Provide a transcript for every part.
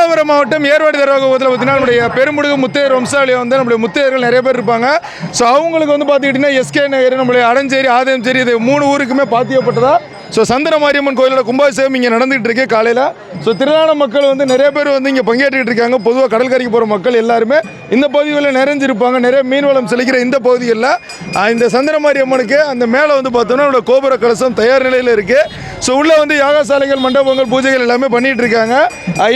ராமநாதபுரம் மாவட்டம் ஏர்வாடி தர்வாகத்தில் பார்த்தீங்கன்னா நம்முடைய பெருமுடுகு முத்தையர் வம்சாவளியில் வந்து நம்மளுடைய முத்தையர்கள் நிறைய பேர் இருப்பாங்க. ஸோ அவங்களுக்கு வந்து பார்த்துக்கிட்டிங்கன்னா எஸ்கே நகர் நம்மளுடைய அடஞ்சேரி சரி இது மூணு ஊருக்குமே பாத்தியப்பட்டதாக ஸோ சந்திர மாரியம்மன் கோயிலோட கும்பாபிஷேகம் இங்கே நடந்துகிட்டு இருக்கு காலையில். ஸோ திருநான மக்கள் வந்து நிறைய பேர் வந்து இங்கே பங்கேற்றுட்டு இருக்காங்க. பொதுவாக கடற்கரைக்கு போகிற மக்கள் எல்லாருமே இந்த பகுதிகளில் நிறைஞ்சிருப்பாங்க. நிறைய மீன்வளம் செழிக்கிற இந்த பகுதிகளில். இந்த சந்திர மாரியம்மனுக்கு அந்த மேலே வந்து பார்த்தோம்னா நம்மளோட கோபுர கலசம் தயார் நிலையில் இருக்குது ஸோ உள்ளே வந்து யாகசாலைகள் மண்டபங்கள் பூஜைகள் எல்லாமே பண்ணிட்டு இருக்காங்க.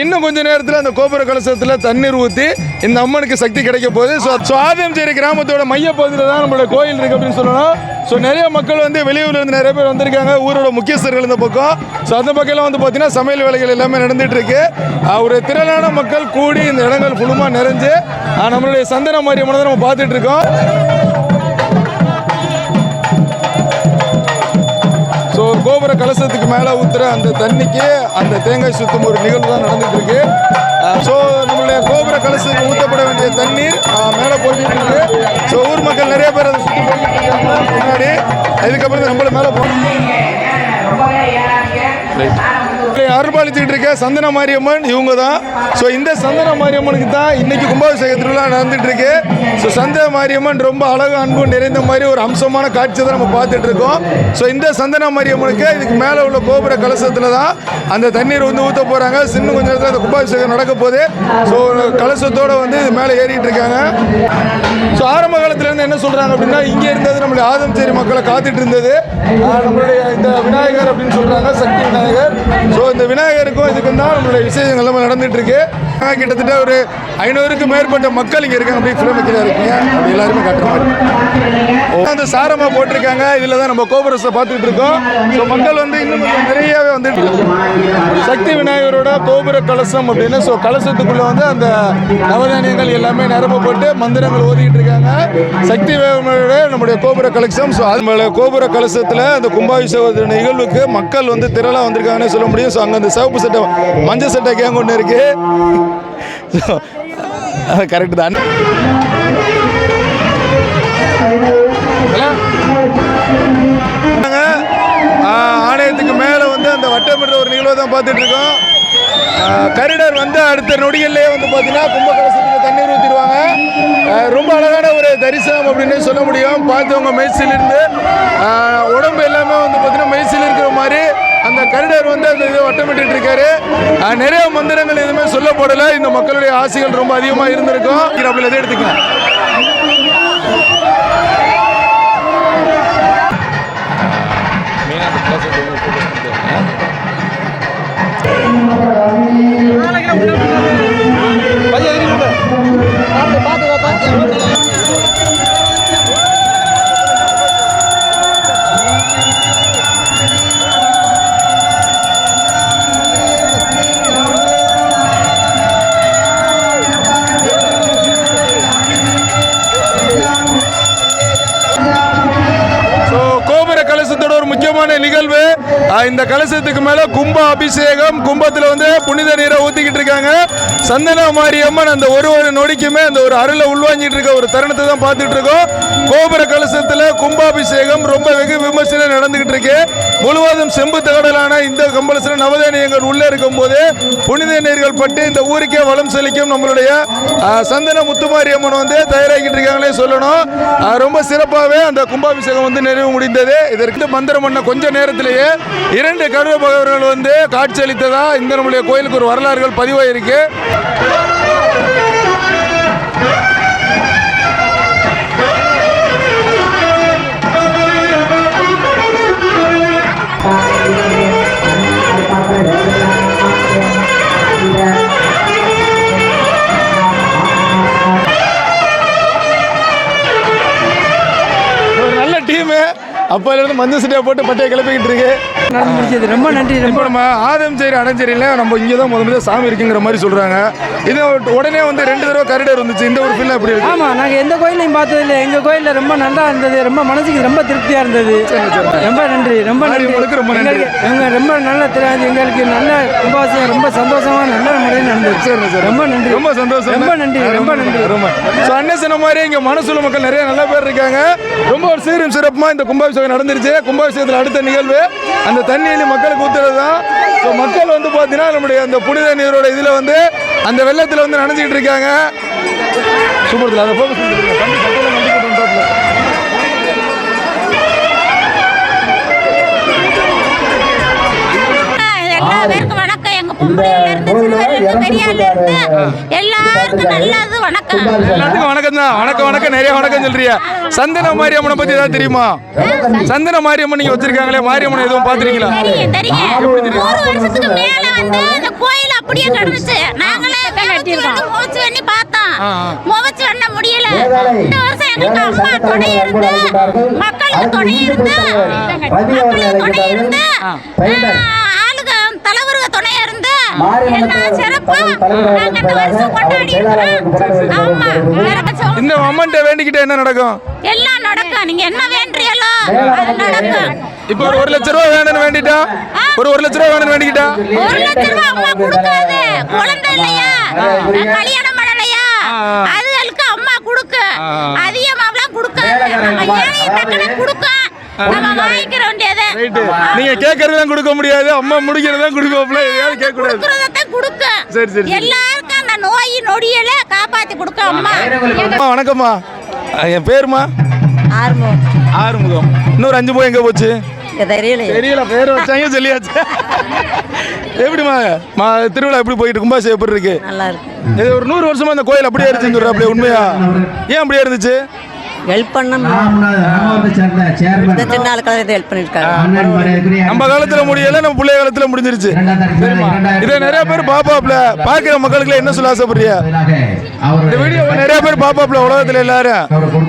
இன்னும் கொஞ்ச நேரத்தில் அந்த கோபுர கலசத்தில் தண்ணீர் ஊற்றி இந்த அம்மனுக்கு சக்தி கிடைக்க போகுது. ஸோ ஸோ ஆதியம்சேரி கிராமத்தோட மையப்பகுதியில் தான் நம்மளோட கோயில் இருக்குது அப்படின்னு சொல்லணும். ஸோ நிறைய மக்கள் வந்து வெளியூர்லேருந்து நிறைய பேர் வந்திருக்காங்க. ஊரோட முக்கியஸ்தர்கள் இந்த பக்கம். ஸோ அந்த பக்கம் வந்து பார்த்தீங்கன்னா சமையல் வேலைகள் எல்லாமே நடந்துட்டு இருக்கு ஆஹ், ஒரு திரளான மக்கள் கூடி இந்த இடங்கள் ஃபுல்லுமாக நிறைஞ்சு நம்மளுடைய சந்தன மாரியம்மனை தான் நம்ம பார்த்துட்டு இருக்கோம் ஸோ கோபுர கலசத்துக்கு மேலே ஊற்றுற அந்த தண்ணிக்கு அந்த தேங்காய் சுத்தும் ஒரு நிகழ்வு தான் நடந்துட்டு இருக்கு ஸோ நம்மளுடைய கோபுர கலசத்துக்கு ஊற்றப்பட வேண்டிய தண்ணீர் மேலே போயிட்டு இருக்கு ஸோ ஊர் மக்கள் நிறைய பேர் அதை சுற்றி போயிட்டு இருக்காங்க முன்னாடி இதுக்கப்புறம் நம்மள மேலே போகணும் I don't. அருள்பாலிச்சுட்டு இருக்க சந்தன மாரியம்மன் இவங்க தான் ஸோ இந்த சந்தன மாரியம்மனுக்கு தான் இன்னைக்கு கும்பாபிஷேக திருவிழா நடந்துட்டு இருக்கு. ஸோ சந்தன மாரியம்மன் ரொம்ப அழகு அன்பு நிறைந்த மாதிரி ஒரு அம்சமான காட்சி தான் நம்ம பார்த்துட்டு இருக்கோம். ஸோ இந்த சந்தன மாரியம்மனுக்கு இதுக்கு மேலே உள்ள கோபுர கலசத்தில் தான் அந்த தண்ணீர் வந்து ஊற்ற போகிறாங்க சின்ன கொஞ்சம் நேரத்தில் அந்த கும்பாபிஷேகம் நடக்க போகுது. ஸோ கலசத்தோட வந்து இது மேலே ஏறிட்டு இருக்காங்க. ஸோ ஆரம்ப காலத்துலேருந்து என்ன சொல்கிறாங்க அப்படின்னா இங்கே இருந்தது நம்மளுடைய ஆதம்சேரி மக்களை காத்துட்டு இருந்தது. நம்மளுடைய இந்த விநாயகர் அப்படின்னு சொல்கிறாங்க சக்தி விநாயகர். ஸோ இந்த விநாயகருக்கும் இதுக்கும் தான் நம்மளுடைய விசேஷங்கள் எல்லாமே நடந்துட்டு இருக்கு கிட்டத்தட்ட ஒரு ஐநூறுக்கும் மேற்பட்ட மக்கள் இங்கே இருக்காங்க. அப்படி ஃபிலிம் வைக்கிறா இருக்கீங்க. அப்படி எல்லாருமே காட்டுற மாதிரி. அந்த சாரமாக போட்டிருக்காங்க. இதில் தான் நம்ம கோபுரத்தை பார்த்துட்டு இருக்கோம். ஸோ மக்கள் வந்து இன்னும் நிறையவே வந்துட்டு சக்தி விநாயகரோட கோபுர கலசம் அப்படின்னு ஸோ கலசத்துக்குள்ள வந்து அந்த நவதானியங்கள் எல்லாமே நிரம்ப போட்டு மந்திரங்கள் ஓதிக்கிட்டு இருக்காங்க. சக்தி விநாயகரோட நம்முடைய கோபுர கலசம். ஸோ அது கோபுர கலசத்தில் அந்த கும்பாபிஷேக நிகழ்வுக்கு மக்கள் வந்து திரளாக வந்திருக்காங்கன்னு சொல்ல முடியும். ஸோ அங்கே அந்த சிவப்பு சட்டை மஞ்சள் சட்டை கேங் ஒன்று இருக்கு. கரெக்டு தான். ஆணையத்துக்கு மேலே வந்து அந்த வட்டமிடுற ஒரு நிகழ்வை தான் பார்த்துட்டு இருக்கோம். கரிடர் வந்து அடுத்த நொடிகள்லேயே வந்து பார்த்தீங்கன்னா கும்பகலசத்துக்கு தண்ணீர் ஊற்றிடுவாங்க ரொம்ப அழகான ஒரு தரிசனம் அப்படின்னு சொல்ல முடியும். பார்த்தவங்க மெய்சிலிருந்து உடம்பு எல்லாமே வந்து பார்த்தீங்கன்னா மெய்சில் இருக்கிற மாதிரி. அந்த கரிடர் வந்து அந்த இதை வட்டமிட்டு இருக்காரு நிறைய மந்திரங்கள் எதுவுமே சொல்லப்படலை. இந்த மக்களுடைய ஆசைகள் ரொம்ப அதிகமாக இருந்திருக்கும். அப்படி எதை எடுத்துக்கலாம். இந்த கலசத்துக்கு மேல கும்ப அபிஷேகம் கும்பத்தில் வந்து புனித நீரை ஊத்திக்கிட்டு இருக்காங்க. சந்தன மாரியம்மன் அந்த ஒரு ஒரு நொடிக்குமே அந்த ஒரு அருளை உள்வாங்கிட்டு இருக்க ஒரு தருணத்தை தான் பார்த்துட்டு இருக்கோம். கோபுர கலசத்தில் கும்பாபிஷேகம் ரொம்ப வெகு விமர்சனம் நடந்துகிட்டு இருக்கு. முழுவதும் செம்பு தகடலான இந்த கம்பளசன நவதானியங்கள் உள்ளே இருக்கும் போது புனித நீர்கள் பட்டு இந்த ஊருக்கே வளம் செழிக்கும் நம்மளுடைய சந்தன சந்தன முத்துமாரியம்மன் வந்து தயாராகிட்டு இருக்காங்களே சொல்லணும். ரொம்ப சிறப்பாகவே அந்த கும்பாபிஷேகம் வந்து நிறைவு முடிந்தது. இதற்கு மந்திரம் பண்ண கொஞ்ச நேரத்திலேயே இரண்டு கருவ பகவர்கள் வந்து காட்சியளித்ததா இந்த நம்முடைய கோயிலுக்கு ஒரு வரலாறுகள் பதிவாயிருக்கு. Yeah. அப்போலேருந்து மஞ்சள் சட்டையை போட்டு பட்டையை கிளப்பிக்கிட்டு இருக்கு. முடிச்சது ரொம்ப நன்றி ரொம்ப நம்ம ஆதம்சேரி அடஞ்சேரியில் நம்ம இங்கே தான் முத முதல்ல சாமி இருக்குங்கிற மாதிரி சொல்கிறாங்க இது உடனே வந்து ரெண்டு தடவை கரிடர் வந்துச்சு இந்த ஒரு ஃபீல் எப்படி இருக்கு? ஆமாம் நாங்கள் எந்த கோயிலையும் பார்த்தது இல்லை எங்கள் கோயிலில் ரொம்ப நல்லா இருந்தது. ரொம்ப மனசுக்கு ரொம்ப திருப்தியாக இருந்தது. ரொம்ப நன்றி ரொம்ப நன்றி. மாரியம்மனுக்கு ரொம்ப நன்றி. எங்கள் ரொம்ப நல்ல தெரியாது எங்களுக்கு நல்ல கும்பாபிஷேகம் ரொம்ப சந்தோஷமாக நல்ல முறையில் நடந்தது. சரி, சரி. ரொம்ப நன்றி. ரொம்ப சந்தோஷம். ரொம்ப நன்றி ரொம்ப நன்றி. ரொம்ப ஸோ அண்ணன் சொன்ன மாதிரி இங்கே மனசுல மக்கள் நிறைய நல்ல பேர் இருக்காங்க. ரொம்ப ஒரு சீரும் சிறப்புமா இந்த கும்பாபிஷேகம் நடந்துருச்சு. கும்பாபிஷேகத்தில் அடுத்த நிகழ்வு. அந்த தண்ணியில் மக்களுக்கு ஊத்துறது தான். ஸோ மக்கள் வந்து பார்த்தீங்கன்னா நம்முடைய அந்த புனித நீரோட இதில் வந்து அந்த வெள்ளத்தில் வந்து நனைஞ்சிட்டு இருக்காங்க. சூப்பர் அதை ஃபோக்கஸ் பண்ணிட்டு எல்லாருக்கும் நல்லது வணக்கம் எல்லாத்துக்கும் வணக்கம் தான் வணக்கம் வணக்கம் நிறைய வணக்கம் சொல்றியா சந்தன மாரியம்மனை பத்தி ஏதாவது தெரியுமா சந்தன மாரியம்மன் நீங்க வச்சிருக்காங்களே மாரியம்மன் எதுவும் பாத்துறீங்களா அப்படியே கிடந்துச்சு நாங்களே முகச்சு பண்ணி பார்த்தோம் ஆ, ஆ. முகச்சு பண்ண முடியல இந்த வருஷம் எங்களுக்கு அம்மா துணை இருந்து மக்களுக்கு துணை இருந்து மக்களுக்கு துணை இருந்து ஆ, ஆளுக தலைவருக துணை இருந்து எல்லா சிறப்பும் நாங்க இந்த அம்மன்ட்ட வேண்டிக்கிட்ட என்ன நடக்கும்? எல்லாம் நடக்கும். நீங்க என்ன நடக்கும். இப்போ ஒரு ஒரு லட்ச ரூபா வேணும்னு வேண்டிட்டா? ஒரு ஒரு லட்ச ரூபா வேணும்னு வேண்டிக்கிட்டா? ஒரு லட்ச ரூபா அம்மா கொடுக்காது. குழந்தை இல்லையா? கல்யாணம் பண்ணலையா? அதுகளுக்கு அம்மா கொடுக்க. அதிகமாவெல்லாம் கொடுக்காது. நம்ம கொடுக்க நீங்க கேட்கறதெல்லாம் கொடுக்க முடியாது. அம்மா முடிக்கிறதெல்லாம் கொடுக்கல எதையாவது கேட்க கூடாது சரி, சரி. எல்லாருக்கும் அந்த நோய் நொடியில காப்பாத்தி கொடுக்க அம்மா. அம்மா வணக்கம்மா. என் பேருமா? ஆர்வம் ஆறுமுகம். இன்னொரு அஞ்சு போய் எங்க போச்சு? தெரியல தெரியல பேர் வச்சாங்க சொல்லியாச்சு. எப்படிமா மா திருவிழா எப்படி போயிட்டு கும்பாசை எப்படி இருக்கு? நல்லா இருக்கு. இது ஒரு நூறு வருஷமா இந்த கோயில் அப்படியே இருந்துச்சு அப்படியே உண்மையா? ஏன் அப்படியே இருந்துச்சு? ஹெல்ப் பண்ண ராமநாதத்தை சேர்ந்த சேர்மன் இந்த சின்ன ஹெல்ப் மரியாதைக்குரிய நம்ம காலத்துல முடியல நம்ம பிள்ளைய காலத்துல முடிஞ்சிருச்சு. இதை நிறைய பேர் பாப்பாப்ல பாக்குற மக்களுக்கு என்ன சொல்ல ஆசைப்படுறியா இந்த வீடியோ நிறைய பேர் பாப்பாப்ல உலகத்துல எல்லாரும்.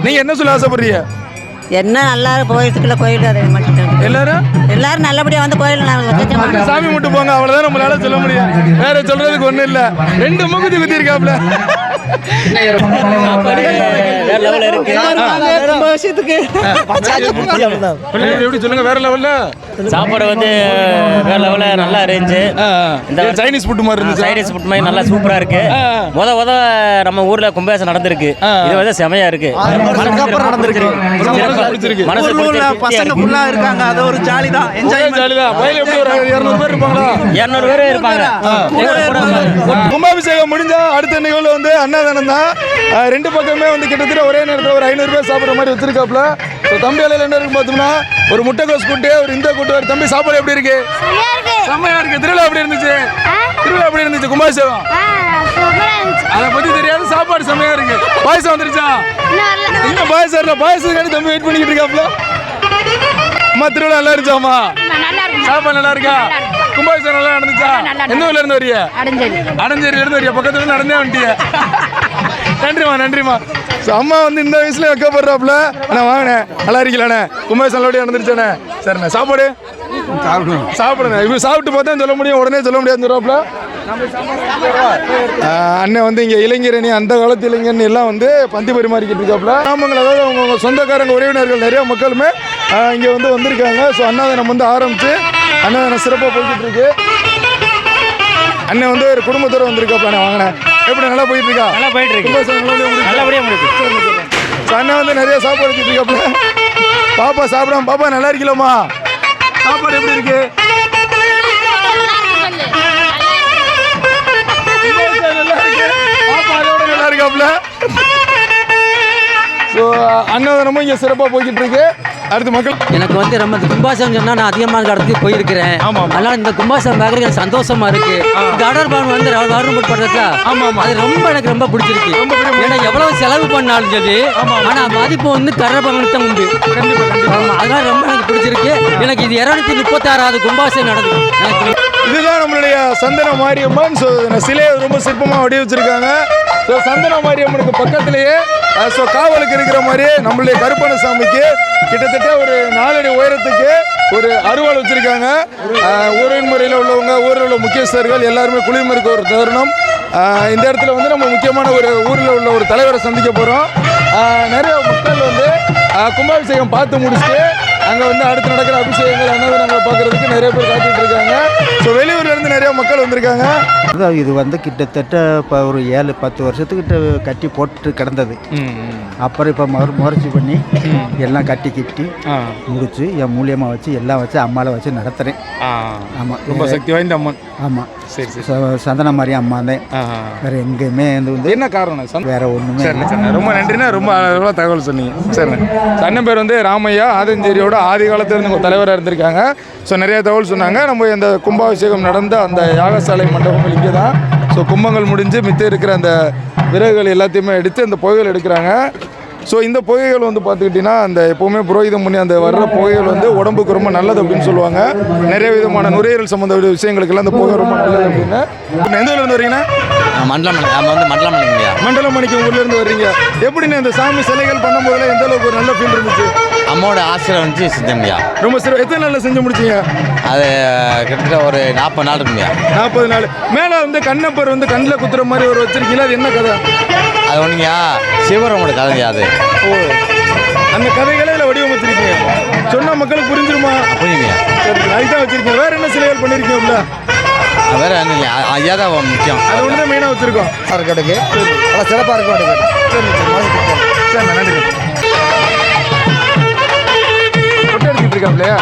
நீங்க என்ன சொல்ல ஆசைப்படுறீங்க? என்ன நல்லா போயிட்டுக்குள்ள கோயில் அதை மட்டும் எல்லாரும்? எல்லாரும் நல்லபடியா வந்து கோயில் சாமி மட்டும் போங்க அவ்வளவுதான் நம்மளால சொல்ல முடியும். வேற சொல்றதுக்கு ஒண்ணும் இல்ல. ரெண்டு மூக்குத்தி குத்தி இருக்காப்ல எப்படி எப்படி சொல்லுங்க வேற லெவல்ல சாப்பாடு வந்து வேற லெவலில் நல்லா இருந்துச்சு இந்த சைனீஸ் ஃபுட் மாதிரி இருந்துச்சு சைனீஸ் ஃபுட் மாதிரி நல்லா சூப்பரா இருக்கு. முத முத நம்ம ஊர்ல கும்பாசம் நடந்திருக்கு. இது வந்து செமையா இருக்கு நடந்திருக்கு. பசங்க ஃபுல்லா இருக்காங்க. அது ஒரு ஜாலி தான். எப்படி ஒரு இருநூறு பேர் இருப்பாங்களா? இருநூறு பேர் இருப்பாங்க. கும்பாபிஷேகம் முடிஞ்சா அடுத்த நிகழ்வு வந்து அன்னதானம் தான். ரெண்டு பக்கமே வந்து கிட்டத்தட்ட ஒரே நேரத்தில் ஒரு ஐநூறு பேர் சாப்பிட்ற மாதிரி வச்சிருக்காப்ல ஸோ தம்பி அலையில் என்ன இருக்கு பார்த்தோம்னா ஒரு முட்டைக்கோஸ் கூட்டு ஒரு இந்த கூட்டு ஒரு தம்பி சாப்பாடு எப்படி இருக்கு. செம்மையா இருக்கு. திருவிழா எப்படி இருந்துச்சு? திருவிழா எப்படி இருந்துச்சு? கும்பாபிஷேகம்? அதை பத்தி தெரியாது சாப்பாடு செம்மையா இருக்கு. பாயசம் வந்துருச்சா? இன்னும் பாயசம் இல்ல பாயசத்துக்காண்டி தம்பி வெயிட் பண்ணிக்கிட்டு இருக்காப்ல. அம்மா திருவிழா நல்லா இருந்துச்சாம்மா? சாப்பாடு நல்லா இருக்கா? கும்பாபிஷேகம் நல்லா நடந்துச்சா? எந்த ஊர்ல இருந்து வரியா? அடஞ்சேரியில இருந்து வரியா. பக்கத்துல இருந்து நடந்தே வந்துட்டிய. நன்றிம்மா நன்றிம்மா. ஸோ அம்மா வந்து இந்த வயசுல வைக்கப்படுறாப்புல அண்ணா வாங்கினேன் நல்லா இருக்கலண்ணே கும்பாபிஷேகம் நல்லபடியா நடந்துருச்சாண்ணே? சரிண்ணே. சாப்பாடு? சாப்பிடுங்க இப்போ சாப்பிட்டு பார்த்தா சொல்ல முடியும்? உடனே சொல்ல முடியாது ஆஹ் அண்ணன் வந்து இங்கே இளைஞரணி அந்த காலத்து இளைஞரணி எல்லாம் வந்து பந்தி பரிமாறிக்கிட்டு இருக்காப்புல கிராமங்கள் அதாவது அவங்க சொந்தக்காரங்க உறவினர்கள் நிறைய மக்களுமே இங்கே வந்து வந்திருக்காங்க. ஸோ அன்னதானம் வந்து ஆரம்பித்து அன்னதானம் சிறப்பாக போய்கிட்டு இருக்கு அண்ணன் வந்து ஒரு குடும்பத்தோட வந்திருக்காப்புல அண்ணன் வாங்கினேன் எப்படி நல்லா போயிட்டு இருக்கா நல்லா போயிட்டு இருக்கு கும்பாபிஷேகம் நல்லபடியா முடிஞ்சுச்சா? நல்லபடியா முடியுது ஸோ அண்ணன் வந்து நிறைய சாப்பாடு வச்சுட்டு இருக்காப்புல பாப்பா சாப்பிடாம பாப்பா நல்லா இருக்கலாமா சாப்பாடு எப்படி இருக்கு? நல்லா இருக்கு பாப்பா அதோட நல்லா இருக்காப்புல ஸோ அன்னதானமும் இங்கே சிறப்பாக போய்கிட்டு இருக்கு. அடுத்து மக்கள் எனக்கு வந்து ரொம்ப இந்த கும்பாசம் சொன்னா நான் அதிகமான இடத்துக்கு போயிருக்கிறேன். ஆமா, ஆமா. அதனால இந்த கும்பாசம் பார்க்கறதுக்கு எனக்கு சந்தோஷமா இருக்கு. கடல் பவன் வந்து வரும் பண்றதுல ஆமா, ஆமா. அது ரொம்ப எனக்கு ரொம்ப பிடிச்சிருக்கு. ஏன்னா எவ்வளவு செலவு பண்ணாலும் சரி ஆனா மதிப்பு வந்து கடல் பவனுக்கு தான் உண்டு. அதனால ரொம்ப எனக்கு பிடிச்சிருக்கு. எனக்கு இது இருநூத்தி முப்பத்தாறாவது கும்பாசம் நடந்தது. இதுதான் நம்மளுடைய சந்தன மாரியம்மன். சிலையை ரொம்ப சிற்பமாக வடிவச்சிருக்காங்க. ஸோ சந்தன மாரியம்மனுக்கு பக்கத்திலேயே ஸோ காவலுக்கு இருக்கிற மாதிரி நம்மளுடைய கருப்பண சாமிக்கு கிட்டத்தட்ட ஒரு நாலடி உயரத்துக்கு ஒரு அருவாள் வச்சுருக்காங்க. ஊரின் முறையில் உள்ளவங்க ஊரில் உள்ள முக்கியஸ்தர்கள் எல்லாருமே குளிர்மருக்கு ஒரு தருணம். இந்த இடத்துல வந்து நம்ம முக்கியமான ஒரு ஊரில் உள்ள ஒரு தலைவரை சந்திக்க போகிறோம் நிறைய மக்கள் வந்து கும்பாபிஷேகம் பார்த்து முடிச்சுட்டு அங்கே வந்து அடுத்து நடக்கிற அபிஷேகங்கள் அன்னதானங்களை பார்க்கறதுக்கு நிறைய பேர் காத்துட்டு இருக்காங்க. ஸோ வெளியூர்ல இருந்து நிறைய மக்கள் வந்திருக்காங்க. அதான் இது வந்து கிட்டத்தட்ட இப்போ ஒரு ஏழு பத்து வருஷத்துக்கிட்ட கட்டி போட்டு கிடந்தது. அப்புறம் இப்போ மறு முயற்சி பண்ணி எல்லாம் கட்டி கிட்டி முடிச்சு என் மூலியமாக வச்சு எல்லாம் வச்சு அம்மாவை வச்சு நடத்துகிறேன் ஆமாம் ரொம்ப சக்தி வாய்ந்த அம்மன். ஆமாம் சரி சந்தன மாதிரி அம்மா தான் வேறு எங்கேயுமே வந்து என்ன காரணம்? வேற ஒன்றுமே ரொம்ப நன்றிண்ணே. ரொம்ப தகவல் சொன்னீங்க. சரிண்ணே. அண்ணன் பேர் வந்து ராமையா ஆதஞ்சேரியோட ஆதி காலத்திலிருந்து தலைவராக இருந்திருக்காங்க. ஸோ நிறைய தகவல் சொன்னாங்க. நம்ம இந்த கும்பாபிஷேகம் நடந்த அந்த யாகசாலை மண்டபங்கள் இங்கே தான் ஸோ கும்பங்கள் முடிஞ்சு மித்த இருக்கிற அந்த விறகுகள் எல்லாத்தையுமே எடுத்து அந்த புகைகள் எடுக்கிறாங்க. ஸோ இந்த புகைகள் வந்து பார்த்துக்கிட்டிங்கன்னா அந்த எப்போவுமே புரோகிதம் பண்ணி அந்த வர்ற புகைகள் வந்து உடம்புக்கு ரொம்ப நல்லது அப்படின்னு சொல்லுவாங்க. நிறைய விதமான நுரையீரல் சம்மந்த விஷயங்களுக்கெல்லாம் அந்த புகை ரொம்ப நல்லது அப்படின்னு. இப்போ எந்த ஊர்ல இருந்து வரீங்கன்னா மண்டலம் நம்ம வந்து மண்டலம் இல்லைங்கய்யா மண்டலமணிக்கு ஊர்ல இருந்து வர்றீங்க எப்படிண்ணே இந்த சாமி சிலைகள் பண்ணும்போதுல எந்த அளவுக்கு ஒரு நல்ல ஃபீல் இருந்துச்சு? அம்மாவோட ஆசீர்வாதம் வந்து செஞ்சோங்கய்யா ரொம்ப சிறு எத்தனை நாள்ல செஞ்சு முடிச்சீங்க? அது கிட்டத்தட்ட ஒரு நாற்பது நாள் இருக்குங்கய்யா நாற்பது நாள். மேல வந்து கண்ணப்பர் வந்து கண்ணில் குத்துற மாதிரி ஒரு வச்சிருக்கீங்களா? அது என்ன கதை? அது ஒன்றுங்கய்யா சிவராமோட கதைங்கய்யா அது. ஓ அந்த கதைகளை இதில் வடிவமைச்சிருக்கீங்க. சொன்னா மக்களுக்கு புரிஞ்சிருமா? புரியுங்கய்யா. சரி அதுதான் வச்சிருக்கீங்க. வேற என்ன சிலைகள் பண்ணிருக்கீங்க வேற ஒன்றும் இல்லையா? ஐயா தான் முக்கியம். அது ஒன்று தான் மெயினாக வச்சிருக்கோம். கிடைக்கு நல்லா சிறப்பாக இருக்கும் சரி சரி. நன்றி. ஃபோட்டோ எடுத்துட்டு இருக்காப்லையா?